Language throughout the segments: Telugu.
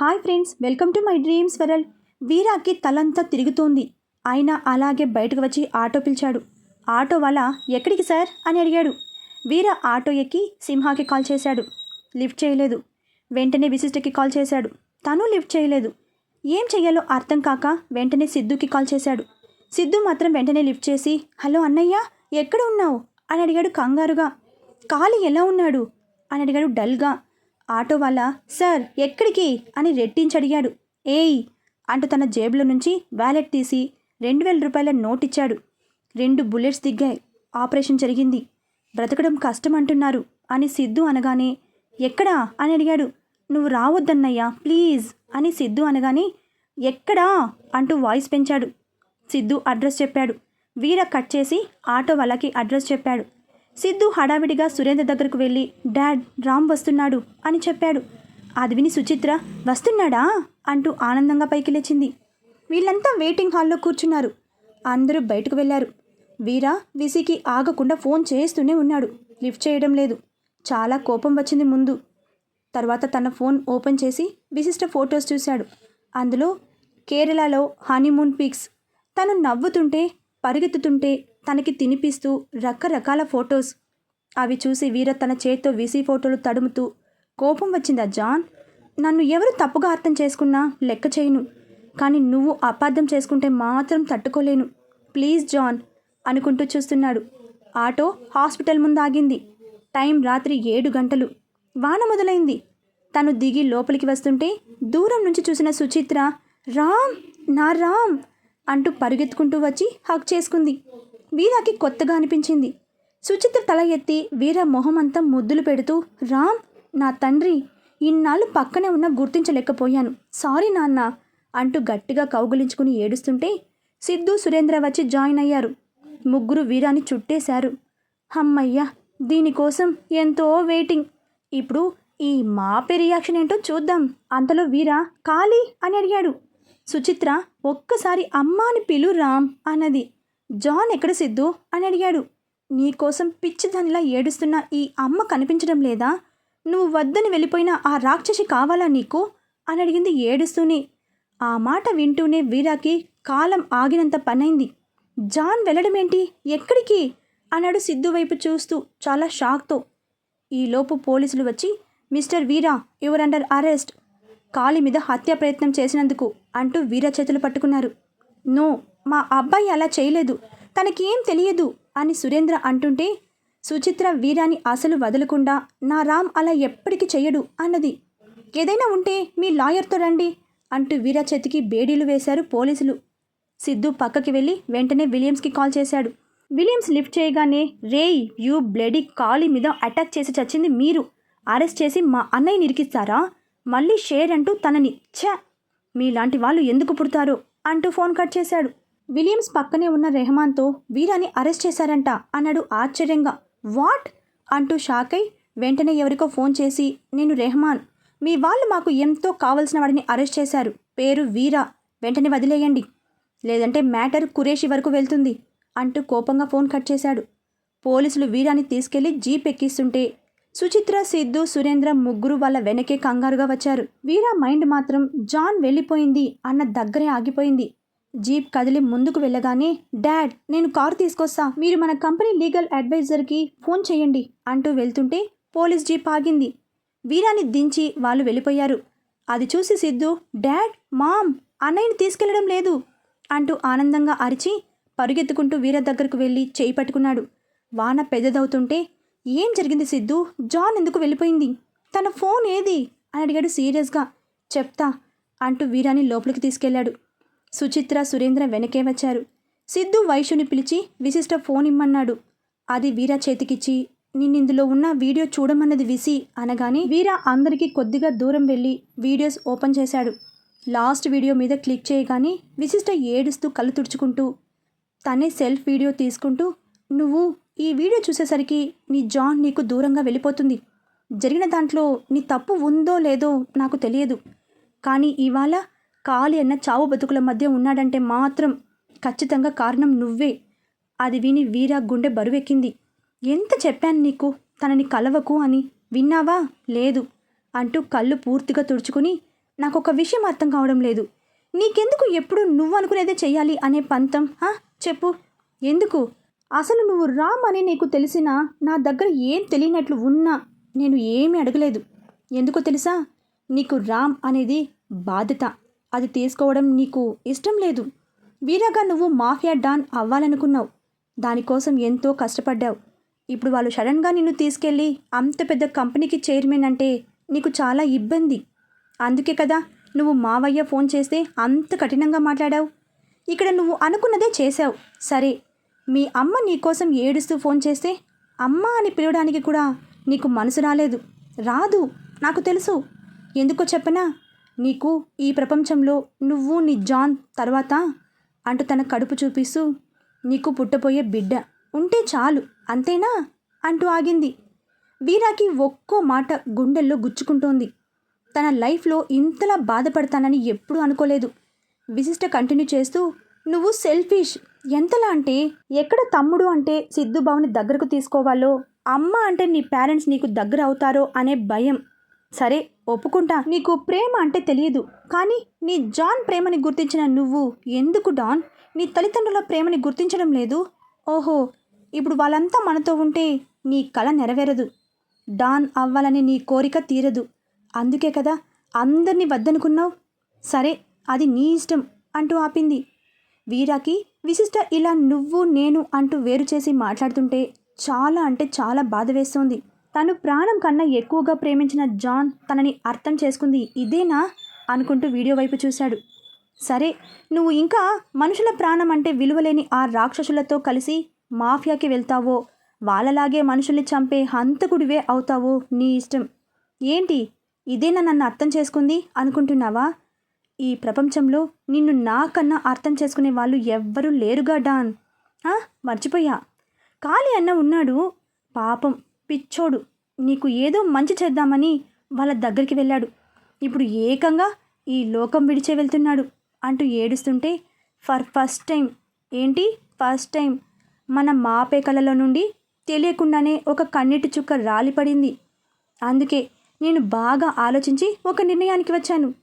Hi friends welcome to my dreams world వీరాకి తలంతా తిరుగుతోంది. ఆయన అలాగే బయటకు వచ్చి ఆటో పిలిచాడు. ఆటో వాళ్ళ ఎక్కడికి సార్? అని అడిగాడు. వీర ఆటో ఎక్కి సింహాకి కాల్ చేశాడు. లిఫ్ట్ చేయలేదు. వెంటనే విశిష్టకి కాల్ చేశాడు. తను లిఫ్ట్ చేయలేదు. ఏం చెయ్యాలో అర్థం కాక వెంటనే సిద్ధుకి కాల్ చేశాడు. సిద్ధు మాత్రం వెంటనే లిఫ్ట్ చేసి హలో అన్నయ్య ఎక్కడ ఉన్నావు? అని అడిగాడు కంగారుగా. కాలి ఎలా ఉన్నాడు? అని అడిగాడు డల్గా. ఆటో వాళ్ళ సార్ ఎక్కడికి? అని రెట్టించి అడిగాడు ఏయ్! అంటూ తన జేబులో నుంచి వ్యాలెట్ తీసి రెండు వేల రూపాయల నోట్ ఇచ్చాడు రెండు బుల్లెట్స్ దిగ్గాయి. ఆపరేషన్ జరిగింది. బ్రతకడం కష్టం అంటున్నారు అని సిద్ధు అనగానే ఎక్కడా? అని అడిగాడు. నువ్వు రావద్దన్నయ్యా ప్లీజ్! అని సిద్ధు అనగానే ఎక్కడా? అంటూ వాయిస్ పెంచాడు. సిద్ధు అడ్రస్ చెప్పాడు. వీర కట్ చేసి ఆటో వాళ్ళకి అడ్రస్ చెప్పాడు. సిద్ధు హడావిడిగా సురేంద్ర దగ్గరకు వెళ్ళి డాడ్ రామ్ వస్తున్నాడు అని చెప్పాడు. అది విని సుచిత్ర వస్తున్నాడా? అంటూ ఆనందంగా పైకి లేచింది. వీళ్ళంతా వెయిటింగ్ హాల్లో కూర్చున్నారు. అందరూ బయటకు వెళ్ళారు వీర విసికి ఆగకుండా ఫోన్ చేస్తూనే ఉన్నాడు. లిఫ్ట్ చేయడం లేదు. చాలా కోపం వచ్చింది ముందు. తర్వాత తన ఫోన్ ఓపెన్ చేసి విశిష్ట ఫొటోస్ చూశాడు. అందులో కేరళలో హనీమూన్ పిక్స్. తను నవ్వుతుంటే పరిగెత్తుతుంటే తనకి తినిపిస్తూ రకరకాల ఫొటోస్. అవి చూసి వీర తన చేత్తో వీసీ ఫోటోలు తడుముతూ కోపం వచ్చిందా జాన్? నన్ను ఎవరు తప్పుగా అర్థం చేసుకున్నా లెక్క చేయను. కానీ నువ్వు అపార్థం చేసుకుంటే మాత్రం తట్టుకోలేను. ప్లీజ్ జాన్ అనుకుంటూ చూస్తున్నాడు. ఆటో హాస్పిటల్ ముందు ఆగింది టైం రాత్రి ఏడు గంటలు. వాన మొదలైంది. తను దిగి లోపలికి వస్తుంటే దూరం నుంచి చూసిన సుచిత్ర రామ్ నా రామ్ అంటూ పరుగెత్తుకుంటూ వచ్చి హక్ చేసుకుంది. వీరాకి కొత్తగా అనిపించింది. సుచిత్ర తల ఎత్తి వీర మొహం అంతా ముద్దులు పెడుతూ రామ్ నా తండ్రి ఇన్నాళ్ళు పక్కనే ఉన్న గుర్తించలేకపోయాను. సారీ నాన్న అంటూ గట్టిగా కౌగులించుకుని ఏడుస్తుంటే సిద్ధు సురేంద్ర వచ్చి జాయిన్ అయ్యారు. ముగ్గురు వీరాని చుట్టేశారు. హమ్మయ్య దీనికోసం ఎంతో వెయిటింగ్. ఇప్పుడు ఈ మాపే రియాక్షన్ ఏంటో చూద్దాం. అంతలో వీర ఖాళీ? అని అడిగాడు. సుచిత్ర ఒక్కసారి అమ్మ అని పిలు రామ్ అన్నది. జాన్ ఎక్కడ సిద్ధు? అని అడిగాడు. నీకోసం పిచ్చిదానిలా ఏడుస్తున్న ఈ అమ్మ కనిపించడం లేదా? నువ్వు వద్దని వెళ్ళిపోయిన ఆ రాక్షసి కావాలా నీకు? అని అడిగింది ఏడుస్తూనే. ఆ మాట వింటూనే వీరాకి కాలం ఆగినంత పనైంది. జాన్ వెళ్ళడమేంటి? ఎక్కడికి? అన్నాడు సిద్ధు వైపు చూస్తూ చాలా షాక్తో. ఈలోపు పోలీసులు వచ్చి mister Veera your under arrest. కాలి మీద హత్య ప్రయత్నం చేసినందుకు అంటూ వీర చేతులు పట్టుకున్నారు. నో మా అబ్బాయి అలా చేయలేదు. తనకేం తెలియదు అని సురేంద్ర అంటుంటే సుచిత్ర వీరాని అసలు వదలకుండా నా రామ్ అలా ఎప్పటికీ చెయ్యడు అన్నది. ఏదైనా ఉంటే మీ లాయర్తో రండి అంటూ వీరా చేతికి బేడీలు వేశారు పోలీసులు. సిద్ధు పక్కకి వెళ్ళి వెంటనే విలియమ్స్కి కాల్ చేశాడు. విలియమ్స్ లిఫ్ట్ చేయగానే రే యూ బ్లడీ కాలి మీద అటాక్ చేసి చచ్చింది మీరు. అరెస్ట్ చేసి మా అన్నయ్య నిరికిస్తారా మళ్ళీ షేర్ అంటూ తనని. ఛ! మీలాంటి వాళ్ళు ఎందుకు పుడతారు అంటూ ఫోన్ కట్ చేశాడు. విలియమ్స్ పక్కనే ఉన్న రెహమాన్తో వీరాని అరెస్ట్ చేశారంట అన్నాడు ఆశ్చర్యంగా. వాట్? అంటూ షాక్ అయి వెంటనే ఎవరికో ఫోన్ చేసి నేను రెహమాన్. మీ వాళ్ళు మాకు ఎంతో కావలసిన వాడిని అరెస్ట్ చేశారు. పేరు వీరా. వెంటనే వదిలేయండి. లేదంటే మ్యాటర్ కురేషి వరకు వెళ్తుంది అంటూ కోపంగా ఫోన్ కట్ చేశాడు. పోలీసులు వీరాని తీసుకెళ్ళి జీప్ ఎక్కిస్తుంటే సుచిత్ర సిద్ధు సురేంద్ర ముగ్గురు వాళ్ళ వెనకే కంగారుగా వచ్చారు. వీరా మైండ్ మాత్రం జాన్ వెళ్ళిపోయింది అన్న దగ్గరే ఆగిపోయింది. జీప్ కదిలి ముందుకు వెళ్ళగానే డాడ్ నేను కారు తీసుకొస్తా. మీరు మన కంపెనీ లీగల్ అడ్వైజర్కి ఫోన్ చేయండి అంటూ వెళ్తుంటే పోలీస్ జీప్ ఆగింది. వీరాని దించి వాళ్ళు వెళ్ళిపోయారు. అది చూసి సిద్ధు డాడ్ మామ్ అన్నయ్యని తీసుకెళ్ళడం లేదు అంటూ ఆనందంగా అరిచి పరుగెత్తుకుంటూ వీర దగ్గరకు వెళ్ళి చేయి పట్టుకున్నాడు. వాన పెద్దదవుతుంటే ఏం జరిగింది సిద్ధు? జాన్ ఎందుకు వెళ్ళిపోయింది? తన ఫోన్ ఏది? అని అడిగాడు సీరియస్గా. చెప్తా అంటూ వీరాని లోపలికి తీసుకెళ్ళాడు సుచిత్ర సురేంద్ర వెనకే వచ్చారు. సిద్ధు వైశ్యుని పిలిచి విశిష్ట ఫోన్ ఇమ్మన్నాడు. అది వీర చేతికిచ్చి నిన్నిందులో ఉన్న వీడియో చూడమన్నది విసి అనగానే వీరా అందరికీ కొద్దిగా దూరం వెళ్ళి వీడియోస్ ఓపెన్ చేశాడు. లాస్ట్ వీడియో మీద క్లిక్ చేయగానే విశిష్ట ఏడుస్తూ కళ్ళు తుడుచుకుంటూ తనే సెల్ఫ్ వీడియో తీసుకుంటూ నువ్వు ఈ వీడియో చూసేసరికి నీ జాన్ నీకు దూరంగా వెళ్ళిపోతుంది. జరిగిన దాంట్లో నీ తప్పు ఉందో లేదో నాకు తెలియదు. కానీ ఇవాళ కాలి అన్న చావు బతుకుల మధ్య ఉన్నాడంటే మాత్రం ఖచ్చితంగా కారణం నువ్వే. అది విని వీరా గుండె బరువెక్కింది. ఎంత చెప్పాను నీకు? తనని కలవకు అని. విన్నావా? లేదు అంటూ కళ్ళు పూర్తిగా తుడుచుకుని నాకు ఒక విషయం అర్థం కావడం లేదు. నీకెందుకు ఎప్పుడు నువ్వు అనుకునేదే చెయ్యాలి అనే పంతం? చెప్పు. ఎందుకు? అసలు నువ్వు రామ్ అని నీకు తెలిసినా నా దగ్గర ఏం తెలియనట్లు ఉన్నా నేను ఏమీ అడగలేదు. ఎందుకో తెలుసా? నీకు రామ్ అనేది బాధ్యత. అది తీసుకోవడం నీకు ఇష్టం లేదు. వీరగా నువ్వు మాఫియా డాన్ అవ్వాలనుకున్నావు. దానికోసం ఎంతో కష్టపడ్డావు. ఇప్పుడు వాళ్ళు సడన్గా నిన్ను తీసుకెళ్ళి అంత పెద్ద కంపెనీకి చైర్మన్ అంటే నీకు చాలా ఇబ్బంది. అందుకే కదా నువ్వు మావయ్య ఫోన్ చేస్తే అంత కఠినంగా మాట్లాడావు. ఇక్కడ నువ్వు అనుకున్నదే చేశావు. సరే మీ అమ్మ నీకోసం ఏడుస్తూ ఫోన్ చేస్తే అమ్మ అని పిలవడానికి కూడా నీకు మనసు రాలేదు. రాదు నాకు తెలుసు. ఎందుకో చెప్పనా? నీకు ఈ ప్రపంచంలో నువ్వు నీ జాన్ తర్వాత అంటూ తన కడుపు చూపిస్తూ నీకు పుట్టబోయే బిడ్డ ఉంటే చాలు అంతేనా? అంటూ ఆగింది. వీరాకి ఒక్కో మాట గుండెల్లో గుచ్చుకుంటోంది. తన లైఫ్లో ఇంతలా బాధపడతానని ఎప్పుడూ అనుకోలేదు. విశిష్ట కంటిన్యూ చేస్తూ నువ్వు సెల్ఫిష్. ఎంతలా అంటే ఎక్కడ తమ్ముడు అంటే సిద్ధుబావుని దగ్గరకు తీసుకోవాలో అమ్మ అంటే నీ పేరెంట్స్ నీకు దగ్గర అవుతారో అనే భయం సరే ఒప్పుకుంటా. నీకు ప్రేమ అంటే తెలియదు కానీ నీ జాన్ ప్రేమని గుర్తించిన నువ్వు ఎందుకు డాన్? నీ తల్లిదండ్రుల ప్రేమని గుర్తించడం లేదు? ఓహో ఇప్పుడు వాళ్ళంతా మనతో ఉంటే నీ కళ నెరవేరదు. డాన్ అవ్వాలని నీ కోరిక తీరదు. అందుకే కదా అందరినీ వద్దనుకున్నావు? సరే అది నీ ఇష్టం అంటూ ఆపింది. వీరాకి విశిష్ట ఇలా నువ్వు నేను అంటూ వేరు చేసి మాట్లాడుతుంటే చాలా అంటే చాలా బాధ వేస్తోంది. తను ప్రాణం కన్నా ఎక్కువగా ప్రేమించిన జాన్ తనని అర్థం చేసుకుంది. ఇదేనా? అనుకుంటూ వీడియో వైపు చూశాడు. సరే నువ్వు ఇంకా మనుషుల ప్రాణం అంటే విలువలేని ఆ రాక్షసులతో కలిసి మాఫియాకి వెళ్తావో? వాళ్ళలాగే మనుషుల్ని చంపే హంతకుడివే అవుతావో నీ ఇష్టం. ఏంటి? ఇదేనా నన్ను అర్థం చేసుకుంది? అనుకుంటున్నావా? ఈ ప్రపంచంలో నిన్ను నాకన్నా అర్థం చేసుకునే వాళ్ళు ఎవ్వరూ లేరుగా డాన్. మర్చిపోయా. కాళీ అన్న ఉన్నాడు. పాపం పిచ్చోడు. నీకు ఏదో మంచి చేద్దామని వాళ్ళ దగ్గరికి వెళ్ళాడు. ఇప్పుడు ఏకంగా ఈ లోకం విడిచే వెళ్తున్నాడు అంటూ ఏడుస్తుంటే ఫర్ ఫస్ట్ టైం. ఏంటి ఫస్ట్ టైం? మన మాపే కళలో నుండి తెలియకుండానే ఒక కన్నీటి చుక్క రాలిపడింది. అందుకే నేను బాగా ఆలోచించి ఒక నిర్ణయానికి వచ్చాను.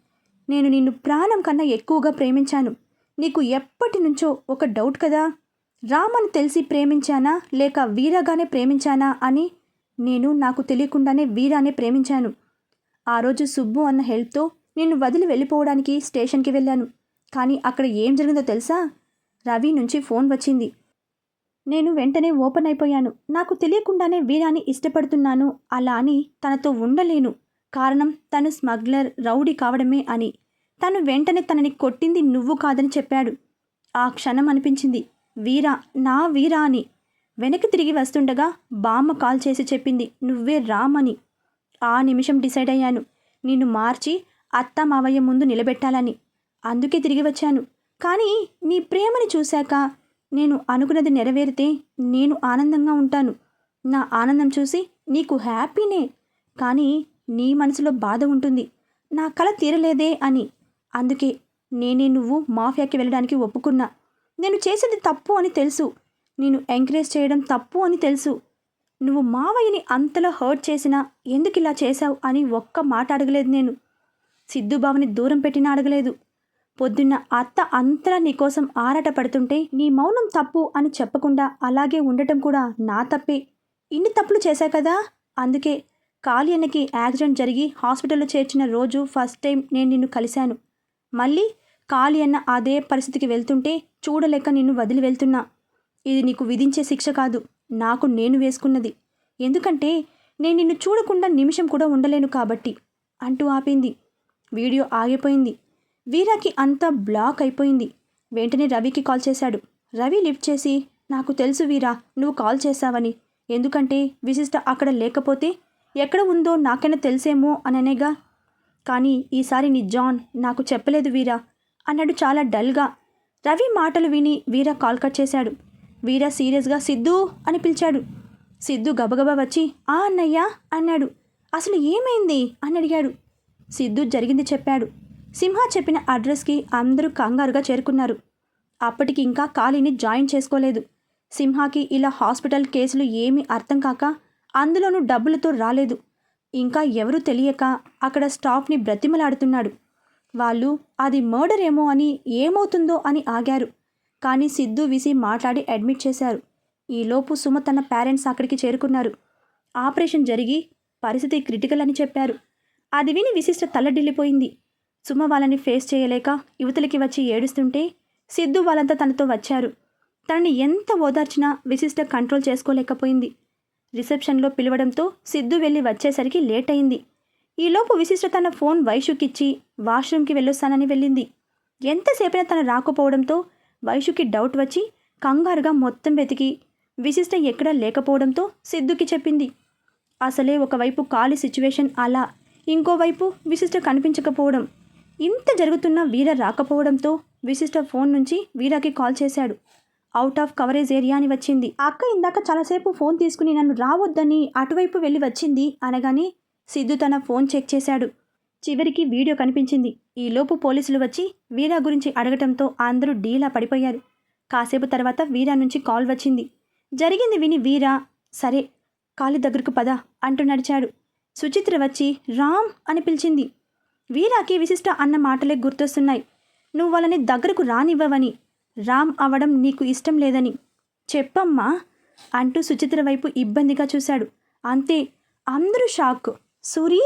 నేను నిన్ను ప్రాణం కన్నా ఎక్కువగా ప్రేమించాను. నీకు ఎప్పటి నుంచో ఒక డౌట్ కదా? రామని తెలిసి ప్రేమించానా? లేక వీరగానే ప్రేమించానా? అని నేను నాకు తెలియకుండానే వీరానే ప్రేమించాను. ఆ రోజు సుబ్బు అన్న హెల్ప్తో నిన్ను వదిలి వెళ్ళిపోవడానికి స్టేషన్కి వెళ్ళాను. కానీ అక్కడ ఏం జరిగిందో తెలుసా? రవి నుంచి ఫోన్ వచ్చింది. నేను వెంటనే ఓపెన్ అయిపోయాను. నాకు తెలియకుండానే వీరాని ఇష్టపడుతున్నాను. అలా అని తనతో ఉండలేను. కారణం తను స్మగ్లర్ రౌడీ కావడమే అని. తను వెంటనే తనని కొట్టింది నువ్వు కాదని చెప్పాడు. ఆ క్షణం అనిపించింది. వీరా నా వీరా అని. వెనక్కి తిరిగి వస్తుండగా బామ్మ కాల్ చేసి చెప్పింది నువ్వే రామని. ఆ నిమిషం డిసైడ్ అయ్యాను. నిన్ను మార్చి అత్త మావయ్య ముందు నిలబెట్టాలని. అందుకే తిరిగి వచ్చాను. కానీ నీ ప్రేమని చూశాక నేను అనుకున్నది నెరవేరితే నేను ఆనందంగా ఉంటాను. నా ఆనందం చూసి నీకు హ్యాపీనే. కానీ నీ మనసులో బాధ ఉంటుంది. నా కల తీరలేదే అని. అందుకే నేనే నువ్వు మాఫియాకి వెళ్ళడానికి ఒప్పుకున్నా. నేను చేసేది తప్పు అని తెలుసు. నేను ఎంకరేజ్ చేయడం తప్పు అని తెలుసు. నువ్వు మావయ్యని అంతలా హర్ట్ చేసినా ఎందుకు ఇలా చేశావు అని ఒక్క మాట అడగలేదు నేను. సిద్ధుబావని దూరం పెట్టినా అడగలేదు. పొద్దున్న అత్త అంతలా నీకోసం ఆరాట పడుతుంటే నీ మౌనం తప్పు అని చెప్పకుండా అలాగే ఉండటం కూడా నా తప్పే. ఇన్ని తప్పులు చేశా కదా? అందుకే కాళీ అన్నకి యాక్సిడెంట్ జరిగి హాస్పిటల్లో చేర్చిన రోజు ఫస్ట్ టైం నేను నిన్ను కలిశాను. మళ్ళీ కాళీ అన్న అదే పరిస్థితికి వెళ్తుంటే చూడలేక నిన్ను వదిలి వెళ్తున్నా. ఇది నీకు విధించే శిక్ష కాదు. నాకు నేను వేసుకున్నది. ఎందుకంటే నేను నిన్ను చూడకుండా నిమిషం కూడా ఉండలేను కాబట్టి అంటూ ఆపింది. వీడియో ఆగిపోయింది. వీరాకి అంతా బ్లాక్ అయిపోయింది. వెంటనే రవికి కాల్ చేశాడు. రవి లిఫ్ట్ చేసి నాకు తెలుసు వీరా నువ్వు కాల్ చేశావని. ఎందుకంటే విశిష్ట అక్కడ లేకపోతే ఎక్కడ ఉందో నాకైనా తెలిసేమో అననేగా కానీ ఈసారి నీ జాన్ నాకు చెప్పలేదు వీరా అన్నాడు చాలా డల్గా. రవి మాటలు విని వీరా కాల్ కట్ చేశాడు. వీర సీరియస్గా సిద్ధు అని పిలిచాడు. సిద్ధు గబగబా వచ్చి ఆ అన్నయ్య అన్నాడు. అసలు ఏమైంది? అని అడిగాడు. సిద్ధు జరిగింది చెప్పాడు. సింహ చెప్పిన అడ్రస్కి అందరూ కంగారుగా చేరుకున్నారు. అప్పటికి ఇంకా ఖాళీని జాయిన్ చేసుకోలేదు. సింహాకి ఇలా హాస్పిటల్ కేసులు ఏమీ అర్థం కాక అందులోనూ డబ్బులతో రాలేదు. ఇంకా ఎవరూ తెలియక అక్కడ స్టాఫ్ని బ్రతిమలాడుతున్నాడు. వాళ్ళు అది మర్డర్ ఏమో అని ఏమవుతుందో అని ఆగారు. కానీ సిద్ధు విసి మాట్లాడి అడ్మిట్ చేశారు. ఈలోపు సుమ తన పేరెంట్స్ అక్కడికి చేరుకున్నారు. ఆపరేషన్ జరిగి పరిస్థితి క్రిటికల్ అని చెప్పారు. అది విని విశిష్ట తల్లడిల్లిపోయింది. సుమ వాళ్ళని ఫేస్ చేయలేక యువతలకి వచ్చి ఏడుస్తుంటే సిద్ధు వాళ్ళంతా తనతో వచ్చారు. తనని ఎంత ఓదార్చినా విశిష్ట కంట్రోల్ చేసుకోలేకపోయింది. రిసెప్షన్లో పిలవడంతో సిద్ధు వెళ్ళి వచ్చేసరికి లేట్ అయింది ఈలోపు విశిష్ట తన ఫోన్ వైషుకిచ్చి వాష్రూమ్కి వెళ్ళొస్తానని వెళ్ళింది. ఎంతసేపైనా తను రాకపోవడంతో వైషుకి డౌట్ వచ్చి కంగారుగా మొత్తం వెతికి విశిష్ట ఎక్కడా లేకపోవడంతో సిద్ధుకి చెప్పింది. అసలే ఒకవైపు ఖాళీ సిచ్యువేషన్ అలా ఇంకోవైపు విశిష్ట కనిపించకపోవడం. ఇంత జరుగుతున్న వీర రాకపోవడంతో విశిష్ట ఫోన్ నుంచి వీరాకి కాల్ చేశాడు. అవుట్ ఆఫ్ కవరేజ్ ఏరియా అని వచ్చింది. అక్క ఇందాక చాలాసేపు ఫోన్ తీసుకుని నన్ను రావద్దని అటువైపు వెళ్ళి వచ్చింది అనగానే సిద్ధు తన ఫోన్ చెక్ చేశాడు. చివరికి వీడియో కనిపించింది. ఈలోపు పోలీసులు వచ్చి వీరా గురించి అడగటంతో అందరూ డీలా పడిపోయారు. కాసేపు తర్వాత వీరా నుంచి కాల్ వచ్చింది. జరిగింది విని వీరా సరే కాలి దగ్గరకు పద అంటూ నడిచాడు. సుచిత్ర వచ్చి రామ్ అని పిలిచింది. వీరాకి విశిష్ట అన్న మాటలే గుర్తొస్తున్నాయి. నువ్వు వాళ్ళని దగ్గరకు రానివ్వవని రామ్ అవడం నీకు ఇష్టం లేదని చెప్పమ్మా అంటూ సుచిత్ర వైపు ఇబ్బందిగా చూశాడు. అంతే అందరూ షాక్. సూరి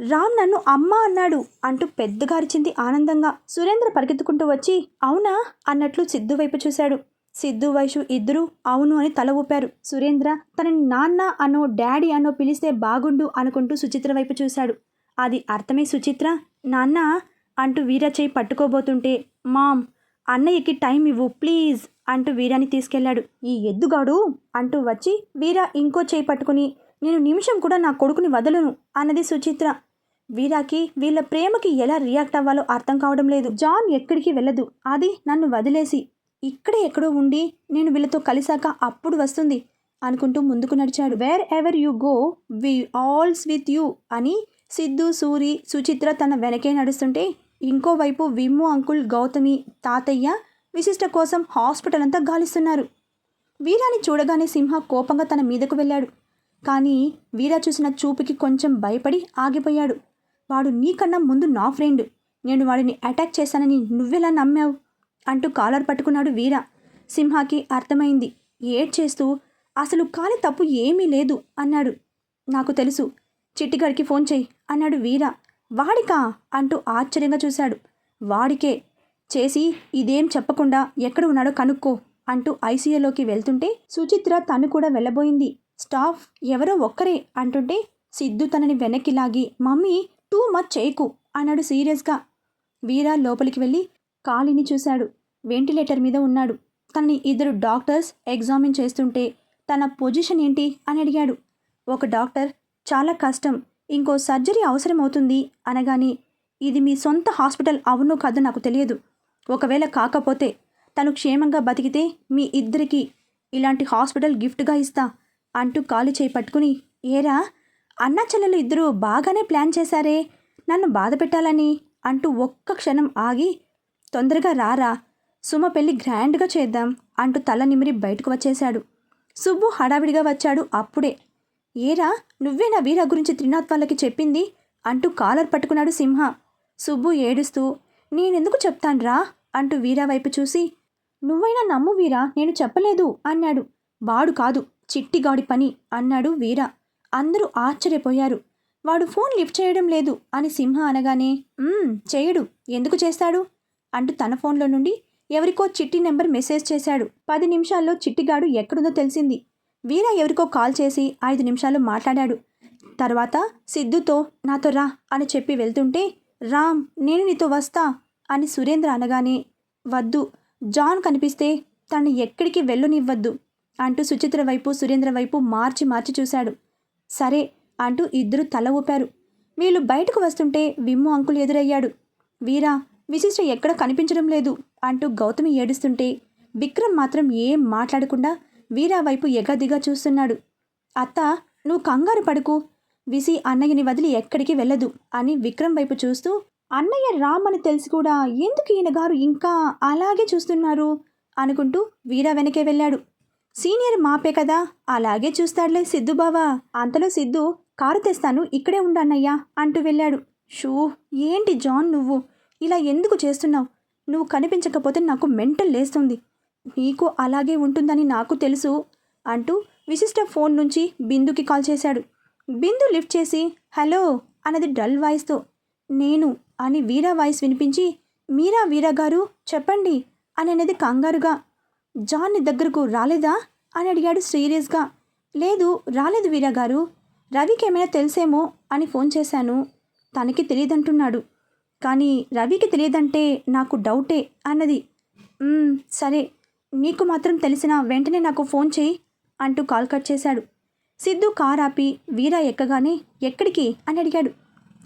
రామ్ నన్ను అమ్మ అన్నాడు అంటూ పెద్దగారిచింది ఆనందంగా. సురేంద్ర పరిగెత్తుకుంటూ వచ్చి అవునా? అన్నట్లు సిద్ధు వైపు చూశాడు. సిద్ధు వైషు ఇద్దరూ అవును అని తల ఊపారు. సురేంద్ర తనని నాన్న అనో డాడీ అనో పిలిస్తే బాగుండు అనుకుంటూ సుచిత్ర వైపు చూశాడు. అది అర్థమే సుచిత్ర నాన్న అంటూ వీర చేయి పట్టుకోబోతుంటే మామ్ అన్నయ్యకి టైం ఇవ్వు ప్లీజ్ అంటూ వీరాని తీసుకెళ్ళాడు ఈ ఎద్దుగాడు అంటూ వచ్చి వీర ఇంకో చేయి పట్టుకుని నేను నిమిషం కూడా నా కొడుకుని వదలను అన్నది సుచిత్ర. వీరాకి వీళ్ళ ప్రేమకి ఎలా రియాక్ట్ అవ్వాలో అర్థం కావడం లేదు. జాన్ ఎక్కడికి వెళ్ళదు. అది నన్ను వదిలేసి ఇక్కడే ఎక్కడో ఉండి నేను వీళ్ళతో కలిశాక అప్పుడు వస్తుంది అనుకుంటూ ముందుకు నడిచాడు. Wherever you go we also with you అని సిద్ధు సూరి సుచిత్ర తన వెనకే నడుస్తుంటే ఇంకోవైపు విమ్ము అంకుల్ గౌతమి తాతయ్య విశిష్ట కోసం హాస్పిటల్ అంతా గాలిస్తున్నారు. వీరాని చూడగానే సింహ కోపంగా తన మీదకు వెళ్ళాడు. కానీ వీరా చూసిన చూపుకి కొంచెం భయపడి ఆగిపోయాడు. వాడు నీకన్నా ముందు నా ఫ్రెండ్. నేను వాడిని అటాక్ చేశానని నువ్వెలా నమ్మావు? అంటూ కాలర్ పట్టుకున్నాడు వీర. సింహాకి అర్థమైంది. ఏడ్ చేస్తూ అసలు కాలి తప్పు ఏమీ లేదు అన్నాడు. నాకు తెలుసు. చిట్టిగాడికి ఫోన్ చెయ్యి అన్నాడు వీర. వాడికా? అంటూ ఆశ్చర్యంగా చూశాడు. వాడికే. చేసి ఇదేం చెప్పకుండా ఎక్కడ ఉన్నాడో కనుక్కో అంటూ ఐసీయూలోకి వెళ్తుంటే సుచిత్ర తను కూడా వెళ్ళబోయింది. స్టాఫ్ ఎవరో ఒక్కరే అంటుంటే సిద్ధు తనని వెనక్కి లాగి మమ్మీ టూ మచ్ చేయకు అన్నాడు సీరియస్గా. వీరా లోపలికి వెళ్ళి కాలిని చూశాడు. వెంటిలేటర్ మీద ఉన్నాడు. తనని ఇద్దరు డాక్టర్స్ ఎగ్జామిన్ చేస్తుంటే తన పొజిషన్ ఏంటి అని అడిగాడు. ఒక డాక్టర్ చాలా కష్టం ఇంకో సర్జరీ అవసరమవుతుంది అనగానే ఇది మీ సొంత హాస్పిటల్ అవునో కాదో నాకు తెలియదు. ఒకవేళ కాకపోతే తను క్షేమంగా బతికితే మీ ఇద్దరికి ఇలాంటి హాస్పిటల్ గిఫ్ట్గా ఇస్తా అంటూ కాలు చేయి పట్టుకుని ఏరా అన్నా చెల్లెలు ఇద్దరు బాగానే ప్లాన్ చేశారే. నన్ను బాధ పెట్టాలని అంటూ ఒక్క క్షణం ఆగి తొందరగా రారా సుమ పెళ్ళి గ్రాండ్గా చేద్దాం అంటూ తల నిమిరి బయటకు వచ్చేశాడు. సుబ్బు హడావిడిగా వచ్చాడు అప్పుడే. ఏరా నువ్వే నా వీరా గురించి త్రినాథ్ వాళ్ళకి చెప్పింది? అంటూ కాలర్ పట్టుకున్నాడు సింహ. సుబ్బు ఏడుస్తూ నేనెందుకు చెప్తాన్రా? అంటూ వీరా వైపు చూసి నువ్వైనా నమ్ము వీరా నేను చెప్పలేదు అన్నాడు. బాడు కాదు చిట్టిగాడి పని అన్నాడు వీర. అందరూ ఆశ్చర్యపోయారు. వాడు ఫోన్ లిఫ్ట్ చేయడం లేదు అని సింహ అనగానే చేయడు. ఎందుకు చేస్తాడు? అంటూ తన ఫోన్లో నుండి ఎవరికో చిట్టి నెంబర్ మెసేజ్ చేశాడు. పది నిమిషాల్లో చిట్టిగాడు ఎక్కడుందో తెలిసింది. వీర ఎవరికో కాల్ చేసి ఐదు నిమిషాలు మాట్లాడాడు. తర్వాత సిద్ధుతో నాతో రా అని చెప్పి వెళ్తుంటే రామ్ నేను నీతో వస్తా అని సురేంద్ర అనగానే వద్దు. జాన్ కనిపిస్తే తను ఎక్కడికి వెళ్ళనివ్వద్దు అంటూ సుచిత్ర వైపు సురేంద్ర వైపు మార్చి మార్చి చూశాడు. సరే అంటూ ఇద్దరు తల ఊపారు. వీళ్ళు బయటకు వస్తుంటే విమ్ము అంకుల్ ఎదురయ్యాడు. వీరా విశిష్ట ఎక్కడ కనిపించడం లేదు అంటూ గౌతమి ఏడుస్తుంటే విక్రమ్ మాత్రం ఏం మాట్లాడకుండా వీరా వైపు ఎగదిగా చూస్తున్నాడు. అత్త నువ్వు కంగారు పడుకు. విసి అన్నయ్యని వదిలి ఎక్కడికి వెళ్ళదు అని విక్రమ్ వైపు చూస్తూ అన్నయ్య రామని తెలిసి కూడా ఎందుకు ఈయన గారు ఇంకా అలాగే చూస్తున్నారు అనుకుంటూ వీరా వెనకే వెళ్ళాడు. సీనియర్ మాపే కదా. అలాగే చూస్తాడులే సిద్ధు బావా. అంతలో సిద్ధు కారు తెస్తాను ఇక్కడే ఉండానయ్యా అంటూ వెళ్ళాడు. షూ ఏంటి జాన్ నువ్వు? ఇలా ఎందుకు చేస్తున్నావు? నువ్వు కనిపించకపోతే నాకు మెంటల్ లేస్తుంది. నీకు అలాగే ఉంటుందని నాకు తెలుసు అంటూ విశిష్ట ఫోన్ నుంచి బిందుకి కాల్ చేశాడు. బిందు లిఫ్ట్ చేసి హలో అన్నది డల్ వాయిస్తో. నేను అని వీరా వాయిస్ వినిపించి మీరా వీరా గారు చెప్పండి అని అనేది కంగారుగా. జాన్ నీ దగ్గరకు రాలేదా? అని అడిగాడు సీరియస్గా. లేదు రాలేదు వీరా గారు. రవికి ఏమైనా తెలిసేమో అని ఫోన్ చేశాను. తనకి తెలియదంటున్నాడు. కానీ రవికి తెలియదంటే నాకు డౌటే అన్నది. "మ్మ్, సరే. నీకు మాత్రం తెలిసిన వెంటనే నాకు ఫోన్ చేయి అంటూ కాల్ కట్ చేశాడు. సిద్ధు కార్ ఆపి వీరా ఎక్కగానే ఎక్కడికి అని అడిగాడు.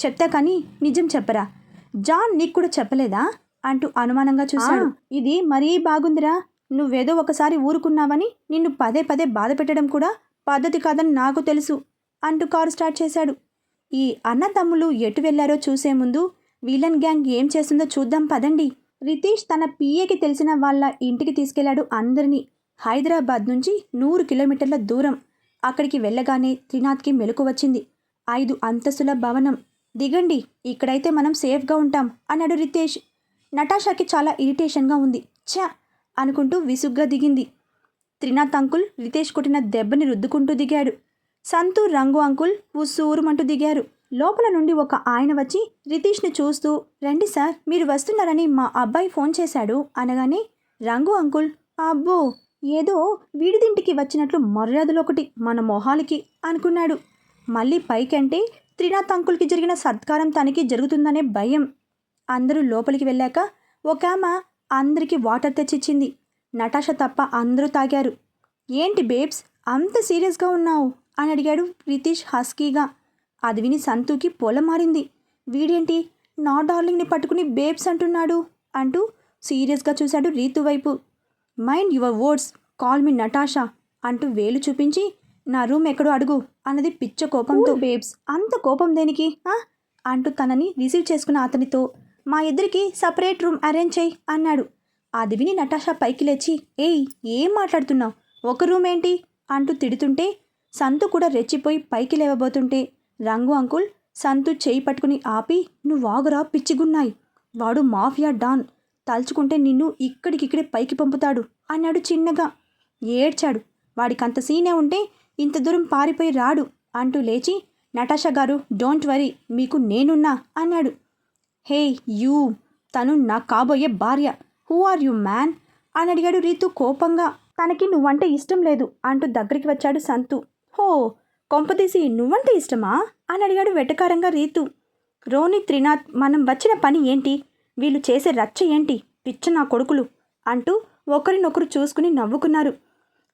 చెప్తా కానీ నిజం చెప్పరా? జాన్ నీకు కూడా చెప్పలేదా? అంటూ అనుమానంగా చూశాడు. ఇది మరీ బాగుందిరా. నువ్వేదో ఒకసారి ఊరుకున్నావని నిన్ను పదే పదే బాధ పెట్టడం కూడా పద్ధతి కాదని నాకు తెలుసు అంటూ కారు స్టార్ట్ చేశాడు. ఈ అన్న అన్నదమ్ములు ఎటు వెళ్ళారో చూసే ముందు విలన్ గ్యాంగ్ ఏం చేస్తుందో చూద్దాం పదండి. రితీష్ తన పిఏకి తెలిసిన వాళ్ళ ఇంటికి తీసుకెళ్ళాడు అందరినీ. హైదరాబాద్ నుంచి నూరు కిలోమీటర్ల దూరం. అక్కడికి వెళ్ళగానే త్రినాథ్కి మెలకు వచ్చింది. ఐదు అంతస్తుల భవనం. దిగండి ఇక్కడైతే మనం సేఫ్గా ఉంటాం అన్నాడు రితేష్. నటాషాకి చాలా ఇరిటేషన్గా ఉంది. ఛా! అనుకుంటూ విసుగ్గా దిగింది. త్రినాథ్ అంకుల్ రితేష్ కొట్టిన దెబ్బని రుద్దుకుంటూ దిగాడు. సంతూ రంగు అంకుల్ ఉస్సూరుమంటూ దిగారు. లోపల నుండి ఒక ఆయన వచ్చి రితీష్ని చూస్తూ రండి సార్ మీరు వస్తున్నారని మా అబ్బాయి ఫోన్ చేశాడు అనగానే రంగు అంకుల్ అబ్బో ఏదో వీడిదింటికి వచ్చినట్లు మర్యాదలు ఒకటి మన మొహాలకి అనుకున్నాడు. మళ్ళీ పైకంటే త్రినాథ్ అంకుల్కి జరిగిన సత్కారం తనకి జరుగుతుందనే భయం. అందరూ లోపలికి వెళ్ళాక ఒక ఆమె అందరికీ వాటర్ తెచ్చిచ్చింది. నటాష తప్ప అందరూ తాగారు. ఏంటి బేబ్స్ అంత సీరియస్గా ఉన్నావు? అని అడిగాడు రితీష్ హస్కీగా. అది విని సంతూకి పొలం మారింది. వీడేంటి? నా డార్లింగ్ని పట్టుకుని బేబ్స్ అంటున్నాడు? అంటూ సీరియస్గా చూశాడు రీతు వైపు. Mind your words call me Natasha అంటూ వేలు చూపించి నా రూమ్ ఎక్కడో అడుగు అన్నది పిచ్చ కోపంతో. బేబ్స్ అంత కోపం దేనికి? అంటూ తనని రిసీవ్ చేసుకున్న అతనితో. మా ఇద్దరికి సపరేట్ రూమ్ అరేంజ్ చేయి అన్నాడు. అది విని నటాషా పైకి లేచి ఏయ్ ఏం మాట్లాడుతున్నావు? ఒక రూమ్ ఏంటి? అంటూ తిడుతుంటే సంతు కూడా రెచ్చిపోయి పైకి లేవబోతుంటే రంగు అంకుల్ సంతు చేయి పట్టుకుని ఆపి నువ్వు ఆగురా పిచ్చిగున్నాయి. వాడు మాఫియా డాన్. తలుచుకుంటే నిన్ను ఇక్కడికిక్కడే పైకి పంపుతాడు అన్నాడు చిన్నగా. ఏడ్చాడు. వాడికంత సీనే ఉంటే ఇంత దూరం పారిపోయి రాడు అంటూ లేచి నటాషా గారు డోంట్ వరీ మీకు నేనున్నా అన్నాడు. Hey you. తను నా కాబోయే భార్య. Who are you man? అని అడిగాడు రీతు కోపంగా. తనకి నువ్వంటే ఇష్టం లేదు అంటూ దగ్గరికి వచ్చాడు సంతు. హో కొంపదీసి నువ్వంటే ఇష్టమా? అని అడిగాడు వెటకారంగా రీతు. రోని త్రినాథ్ మనం వచ్చిన పని ఏంటి? వీళ్ళు చేసే రచ్చ ఏంటి? పిచ్చ నా కొడుకులు అంటూ ఒకరినొకరు చూసుకుని నవ్వుకున్నారు.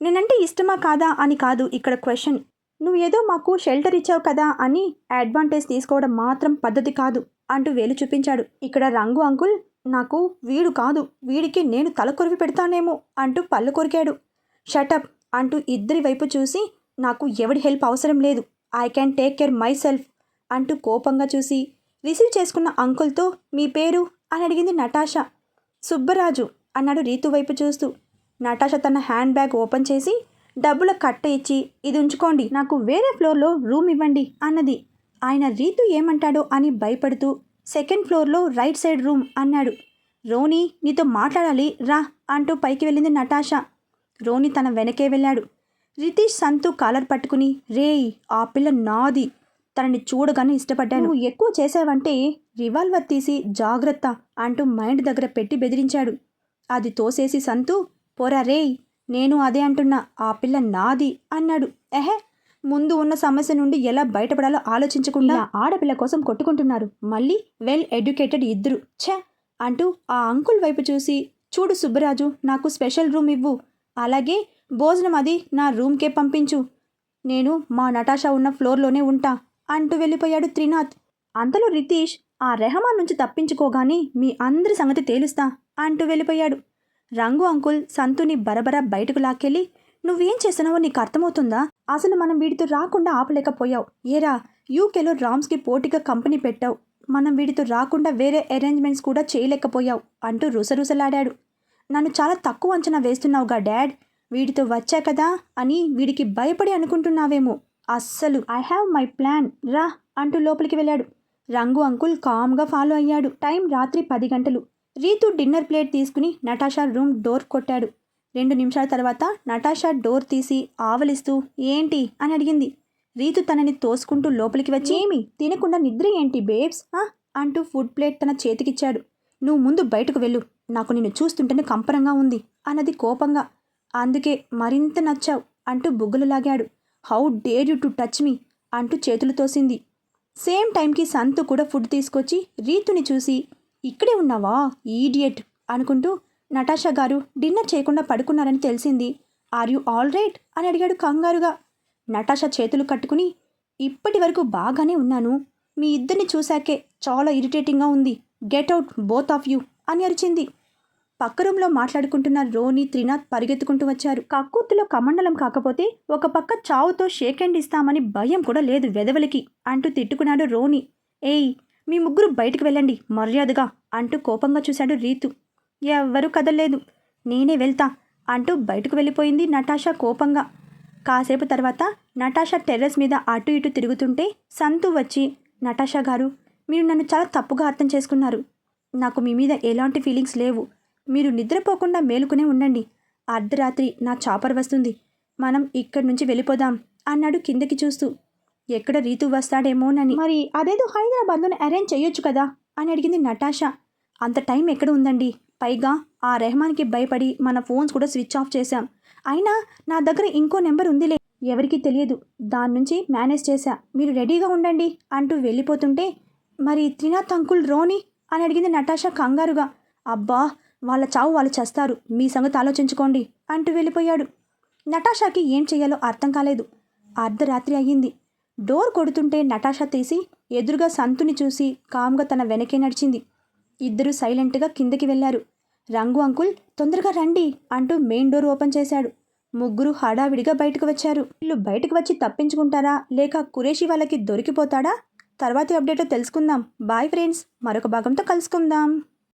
నేనంటే ఇష్టమా కాదా అని కాదు ఇక్కడ క్వశ్చన్. నువ్వు ఏదో మాకు షెల్టర్ ఇచ్చావు కదా అని అడ్వాంటేజ్ తీసుకోవడం మాత్రం పద్ధతి కాదు. అంటూ వేలు చూపించాడు. ఇక్కడ రంగు అంకుల్ నాకు వీడు కాదు వీడికి నేను తల కొరివి పెడతానేమో అంటూ పళ్ళు కొరికాడు. షటప్ అంటూ ఇద్దరి వైపు చూసి నాకు ఎవడి హెల్ప్ అవసరం లేదు I can take care myself అంటూ కోపంగా చూసి రిసీవ్ చేసుకున్న అంకుల్తో మీ పేరు? అని అడిగింది నటాషా. సుబ్బరాజు అన్నాడు రీతు వైపు చూస్తూ. నటాష తన హ్యాండ్ బ్యాగ్ ఓపెన్ చేసి డబ్బుల కట్ట ఇచ్చి ఇది ఉంచుకోండి నాకు వేరే ఫ్లోర్లో రూమ్ ఇవ్వండి అన్నది. ఆయన రీతు ఏమంటాడో అని భయపడుతూ సెకండ్ ఫ్లోర్లో రైట్ సైడ్ రూమ్ అన్నాడు. రోని నీతో మాట్లాడాలి రా అంటూ పైకి వెళ్ళింది నటాషా. రోని తన వెనకే వెళ్ళాడు. రితీష్ సంతు కాలర్ పట్టుకుని రేయ్ ఆ పిల్ల నాది. తనని చూడగానే ఇష్టపడ్డాను. ఎక్కువ చేసావంటే రివాల్వర్ తీసి జాగ్రత్త అంటూ మైండ్ దగ్గర పెట్టి బెదిరించాడు. అది తోసేసి సంతు పోరా రేయ్ నేను అదే అంటున్నా ఆ పిల్ల నాది అన్నాడు. ఎహే ముందు ఉన్న సమస్య నుండి ఎలా బయటపడాలో ఆలోచించకుండా ఆడపిల్ల కోసం కొట్టుకుంటున్నారు. మళ్ళీ వెల్ ఎడ్యుకేటెడ్ ఇద్దరు. ఛ! అంటూ ఆ అంకుల్ వైపు చూసి చూడు సుబ్బరాజు నాకు స్పెషల్ రూమ్ ఇవ్వు. అలాగే భోజనం అది నా రూమ్కే పంపించు. నేను మా నటాషా ఉన్న ఫ్లోర్లోనే ఉంటా అంటూ వెళ్ళిపోయాడు త్రినాథ్. అంతలో రితీష్ ఆ రెహమాన్ నుంచి తప్పించుకోగానే మీ అందరి సంగతి తేలుస్తా అంటూ వెళ్ళిపోయాడు. రంగు అంకుల్ సంతుని బరబరా బయటకు లాక్కెళ్ళి నువ్వేం చేస్తున్నావో నీకు అర్థమవుతుందా? అసలు మనం వీడితో రాకుండా ఆపలేకపోయావు. ఏరా యూకేలో రామ్స్కి పోటీగా కంపెనీ పెట్టావు. మనం వీడితో రాకుండా వేరే అరేంజ్మెంట్స్ కూడా చేయలేకపోయావు అంటూ రుసరుసలాడాడు. నన్ను చాలా తక్కువ అంచనా వేస్తున్నావుగా డాడ్. వీడితో వచ్చా కదా అని వీడికి భయపడి అనుకుంటున్నావేమో. అస్సలు. I have my plan. రా అంటూ లోపలికి వెళ్ళాడు. రంగు అంకుల్ కామ్గా ఫాలో అయ్యాడు. టైం రాత్రి పది గంటలు. రీతు డిన్నర్ ప్లేట్ తీసుకుని నటాషా రూమ్ డోర్ కొట్టాడు. రెండు నిమిషాల తర్వాత నటాషా డోర్ తీసి ఆవలిస్తూ ఏంటి? అని అడిగింది. రీతు తనని తోసుకుంటూ లోపలికి వచ్చి ఏమి? తినకుండా నిద్ర ఏంటి బేబ్స్? అంటూ ఫుడ్ ప్లేట్ తన చేతికిచ్చాడు. నువ్వు ముందు బయటకు వెళ్ళు. నాకు నిన్ను చూస్తుంటేనే కంపరంగా ఉంది అన్నది కోపంగా. అందుకే మరింత నచ్చావు అంటూ బుగ్గలు లాగాడు. How dare you to touch me? అంటూ చేతులు తోసింది. సేమ్ టైంకి సంతు కూడా ఫుడ్ తీసుకొచ్చి రీతుని చూసి ఇక్కడే ఉన్నావా? ఈడియట్ అనుకుంటూ నటాషా గారు డిన్నర్ చేయకుండా పడుకున్నారని తెలిసింది. Are you all right? అని అడిగాడు కంగారుగా. నటాషా చేతులు కట్టుకుని ఇప్పటి వరకు బాగానే ఉన్నాను. మీ ఇద్దరిని చూశాకే చాలా ఇరిటేటింగ్గా ఉంది. Get out both of you అని అరిచింది. పక్క రూమ్లో మాట్లాడుకుంటున్న రోని త్రినాథ్ పరిగెత్తుకుంటూ వచ్చారు. కక్కుర్తిలో కమండలం కాకపోతే ఒక పక్క చావుతో షేక్ హ్యాండ్ ఇస్తామని భయం కూడా లేదు వెదవలికి అంటూ తిట్టుకున్నాడు రోని. ఏయ్ మీ ముగ్గురు బయటకు వెళ్ళండి మర్యాదగా అంటూ కోపంగా చూశాడు రీతు. ఎవ్వరూ కదలలేదు. నేనే వెళ్తా అంటూ బయటకు వెళ్ళిపోయింది నటాషా కోపంగా. కాసేపు తర్వాత నటాషా టెర్రస్ మీద అటు ఇటు తిరుగుతుంటే సంతు వచ్చి నటాషా గారు మీరు నన్ను చాలా తప్పుగా అర్థం చేసుకున్నారు. నాకు మీ మీద ఎలాంటి ఫీలింగ్స్ లేవు. మీరు నిద్రపోకుండా మేలుకునే ఉండండి. అర్ధరాత్రి నా చాపర్ వస్తుంది. మనం ఇక్కడి నుంచి వెళ్ళిపోదాం అన్నాడు కిందకి చూస్తూ. ఎక్కడ రీతు వస్తాడేమోనని. మరి అదేదో హైదరాబాద్లోనే అరేంజ్ చేయొచ్చు కదా అని అడిగింది నటాషా. అంత టైం ఎక్కడ ఉందండి? పైగా ఆ రెహమాన్కి భయపడి మన ఫోన్స్ కూడా స్విచ్ ఆఫ్ చేశాం. అయినా నా దగ్గర ఇంకో నెంబర్ ఉందిలే. ఎవరికీ తెలియదు. దాని నుంచి మేనేజ్ చేశా. మీరు రెడీగా ఉండండి అంటూ వెళ్ళిపోతుంటే మరి త్రినాథ్ అంకుల్ రోని అని అడిగింది నటాషా కంగారుగా. అబ్బా వాళ్ళ చావు వాళ్ళు చేస్తారు. మీ సంగతి ఆలోచించుకోండి అంటూ వెళ్ళిపోయాడు. నటాషాకి ఏం చేయాలో అర్థం కాలేదు. అర్ధరాత్రి అయ్యింది. డోర్ కొడుతుంటే నటాషా తీసి ఎదురుగా సంతుని చూసి కామ్గా తన వెనకే నడిచింది. ఇద్దరు సైలెంట్గా కిందకి వెళ్ళారు. రంగు అంకుల్ తొందరగా రండి అంటూ మెయిన్ డోర్ ఓపెన్ చేశాడు. ముగ్గురు హడావిడిగా బయటకు వచ్చారు. వీళ్ళు బయటకు వచ్చి తప్పించుకుంటారా? లేక కురేషి వాళ్ళకి దొరికిపోతాడా? తర్వాతి అప్డేట్లో తెలుసుకుందాం. బాయ్ ఫ్రెండ్స్ మరొక భాగంతో కలుసుకుందాం.